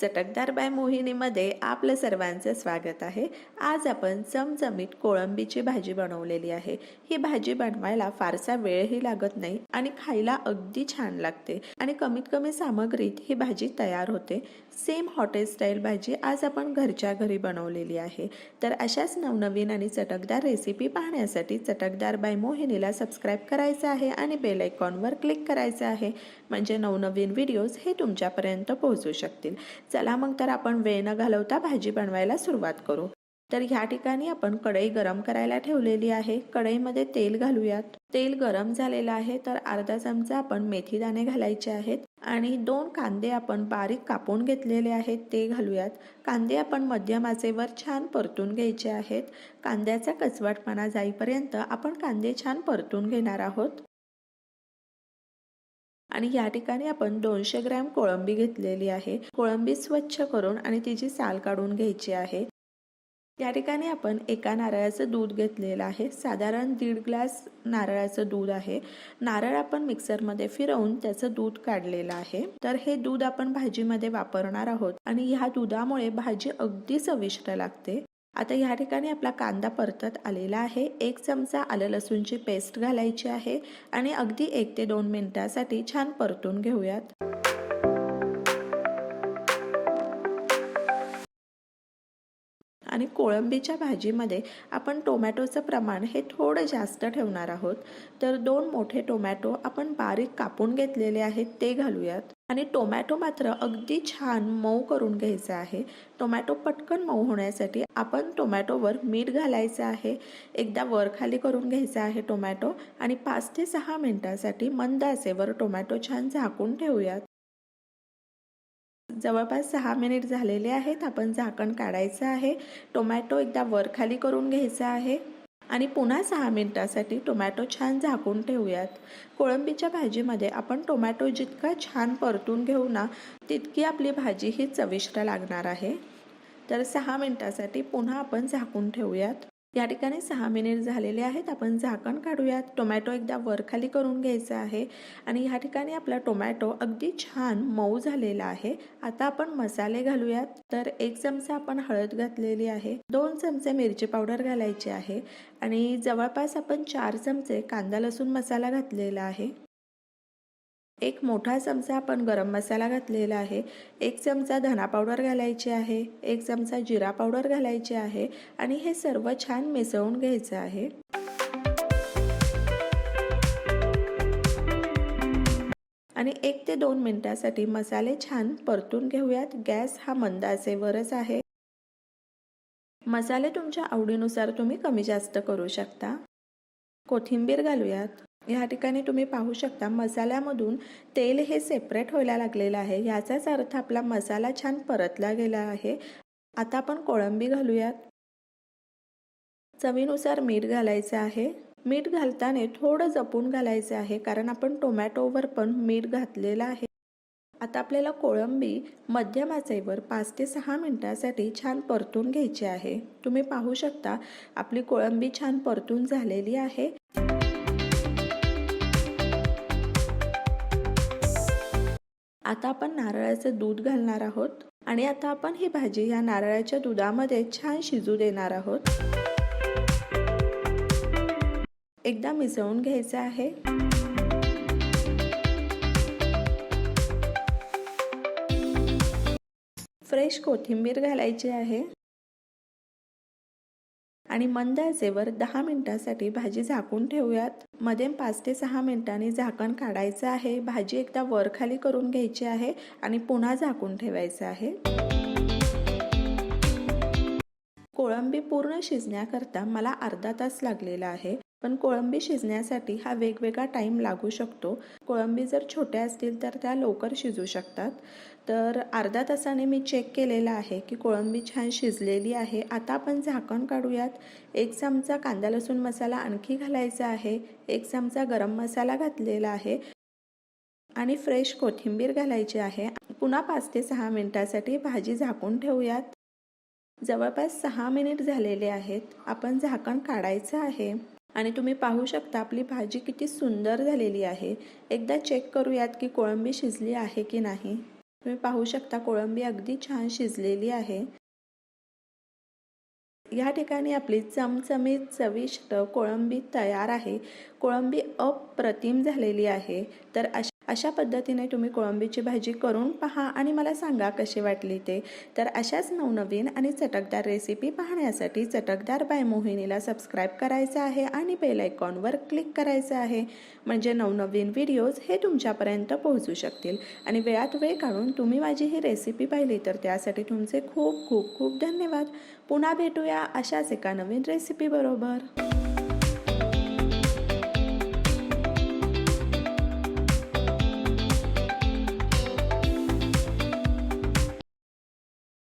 चटकदार बाय मोहिनीमध्ये आपलं सर्वांचं स्वागत आहे. आज आपण चमचमीत कोळंबीची भाजी बनवलेली आहे. ही भाजी बनवायला फारसा वेळही लागत नाही आणि खायला अगदी छान लागते आणि कमीत कमी सामग्रीत ही भाजी तयार होते. सेम हॉटेल स्टाईल भाजी आज आपण घरच्या घरी बनवलेली आहे. तर अशाच नवनवीन आणि चटकदार रेसिपी पाहण्यासाठी चटकदार बाय मोहिनीला सबस्क्राईब करायचं आहे आणि बेल आयकॉनवर क्लिक करायचं आहे. म्हणजे नवनवीन व्हिडिओज हे तुमच्यापर्यंत पोहोचू शकतील. चला मग तर आपण वेळ न घालवता भाजी बनवायला सुरुवात करू. तर ह्या ठिकाणी आपण कढई गरम करायला ठेवलेली आहे. कढईमध्ये तेल घालूयात. तेल गरम झालेलं आहे तर अर्धा चमचा आपण मेथी दाणे घालायचे आहेत आणि दोन कांदे आपण बारीक कापून घेतलेले आहेत ते घालूयात. कांदे आपण मध्यम आचेवर छान परतून घ्यायचे आहेत. कांद्याचा कचवटपणा जाईपर्यंत आपण कांदे छान परतून घेणार आहोत. आणि या ठिकाणी आपण दोनशे ग्रॅम कोळंबी घेतलेली आहे. कोळंबी स्वच्छ करून आणि तिची साल काढून घ्यायची आहे. या ठिकाणी आपण एका नारळाचं दूध घेतलेलं आहे. साधारण दीड ग्लास नारळाचं दूध आहे. नारळ आपण मिक्सरमध्ये फिरवून त्याचं दूध काढलेलं आहे. तर हे दूध आपण भाजीमध्ये वापरणार आहोत आणि ह्या दुधामुळे भाजी अगदी चविष्ट लागते. आता ह्या ठिकाणी आपला कांदा परतत आलेला आहे. एक चमचा आलं लसूणची पेस्ट घालायची आहे आणि अगदी एक ते दोन मिनिटासाठी छान परतून घेऊयात. आणि कोळंबीच्या भाजीमध्ये आपण टोमॅटोचं प्रमाण हे थोडं जास्त ठेवणार आहोत. तर दोन मोठे टोमॅटो आपण बारीक कापून घेतलेले आहेत ते घालूयात. आणि टोमॅटो मात्र अगदी छान मऊ करून घ्यायचा आहे. टोमॅटो पटकन मऊ होण्यासाठी आपण टोमॅटोवर मीठ घालायचं आहे. एकदा वर खाली करून घ्यायचं आहे टोमॅटो आणि पाच ते सहा मिनटासाठी मंद आचेवर टोमॅटो छान झाकून ठेवूयात. जवळपास सहा मिनिट झालेले आहेत आपण झाकण काढायचं आहे. टोमॅटो एकदा वर खाली करून घ्यायचा आहे. आणि पुन्हा सहा मिनिटासाठी टोमॅटो छान झाकून ठेवूयात. कोळंबीच्या भाजीमध्ये आपण टोमॅटो जितका छान परतून घेऊ ना तितकी आपली भाजी ही चविष्ट लागणार आहे. तर सहा मिनिटासाठी पुन्हा आपण झाकून ठेवूयात. या ठिकाणी सहा मिनिट झालेले आहेत. आपण झाकण काढूयात. टोमॅटो एकदा वरखाली करून घ्यायचा आहे. आणि ह्या ठिकाणी आपला टोमॅटो अगदी छान मऊ झालेला आहे. आता आपण मसाले घालूयात. तर एक चमचा आपण हळद घातलेली आहे. दोन चमचे मिरची पावडर घालायची आहे. आणि जवळपास आपण चार चमचे कांदा लसूण मसाला घातलेला आहे. एक मोठा चमचा आपण गरम मसाला घातलेला आहे. एक चमचा धना पावडर घालायची आहे. एक चमचा जिरा पावडर घालायची आहे आणि हे सर्व छान मिसळून घ्यायचं आहे. आणि एक ते दोन मिनिटासाठी मसाले छान परतून घेऊयात. गॅस हा मंद असेवरच आहे. मसाले तुमच्या आवडीनुसार तुम्ही कमी जास्त करू शकता. कोथिंबीर घालूयात. ह्या ठिकाणी तुम्ही पाहू शकता मसाल्यामधून तेल हे सेपरेट व्हायला लागलेलं आहे. याचाच अर्थ आपला मसाला छान परतला गेला आहे. आता आपण कोळंबी घालूयात. चवीनुसार मीठ घालायचं आहे. मीठ घालताना थोडं जपून घालायचं आहे कारण आपण टोमॅटोवर पण मीठ घातलेलं आहे. आता आपल्याला कोळंबी मध्यम आचेवर पाच ते सहा मिनटासाठी छान परतून घ्यायची आहे. तुम्ही पाहू शकता आपली कोळंबी छान परतून झालेली आहे. आता आपण नारळाचं दूध घालणार आहोत. आणि आता आपण ही भाजी या नारळाच्या दुधामध्ये छान शिजू देणार आहोत. एकदा मिसळून घ्यायचं आहे. फ्रेश कोथिंबीर घालायची आहे. आणि मंद आचेवर दहा मिनिटासाठी भाजी झाकून ठेवूयात. मध्ये पाच ते सहा मिनिटांनी झाकण काढायचं आहे. भाजी एकदा वर खाली करून घ्यायची आहे आणि पुन्हा झाकून ठेवायचं आहे. कोळंबी पूर्ण शिजण्याकरता मला अर्धा तास लागलेला आहे. पण कोळंबी शिजण्यासाठी हा वेगवेगळा टाईम लागू शकतो. कोळंबी जर छोट्या असतील तर त्या लवकर शिजू शकतात. तर अर्धा तासाने मी चेक केलेला आहे की कोळंबी छान शिजलेली आहे. आता आपण झाकण काढूयात. एक चमचा कांदा लसूण मसाला आणखी घालायचा आहे. एक चमचा गरम मसाला घातलेला आहे. आणि फ्रेश कोथिंबीर घालायची आहे. पुन्हा पाच ते सहा मिनटासाठी भाजी झाकून ठेवूयात. जवळपास सहा मिनिट झालेले आहेत. आपण झाकण काढायचं आहे. आणि तुम्ही पाहू शकता आपली भाजी किती सुंदर झालेली आहे. एकदा चेक करूयात की कोळंबी शिजली आहे की नाही. तुम्ही पाहू शकता कोळंबी अगदी छान शिजलेली आहे. या ठिकाणी आपली चमचमीत चविष्ट कोळंबी तयार आहे. कोळंबी अप्रतिम झालेली आहे. तर अशा अशा पद्धतीने तुम्ही कोळंबीची भाजी करून पहा आणि मला सांगा कशी वाटली ते. तर अशाच नवनवीन आणि चटकदार रेसिपी पाहण्यासाठी चटकदार बाय मोहिनीला सबस्क्राईब करायचं आहे आणि बेल आयकॉनवर क्लिक करायचं आहे. म्हणजे नवनवीन व्हिडिओज हे तुमच्यापर्यंत पोहोचू शकतील. आणि वेळात वेळ काढून तुम्ही माझी ही रेसिपी पाहिली तर त्यासाठी तुमचे खूप खूप खूप धन्यवाद. पुन्हा भेटूया अशाच एका नवीन रेसिपीबरोबर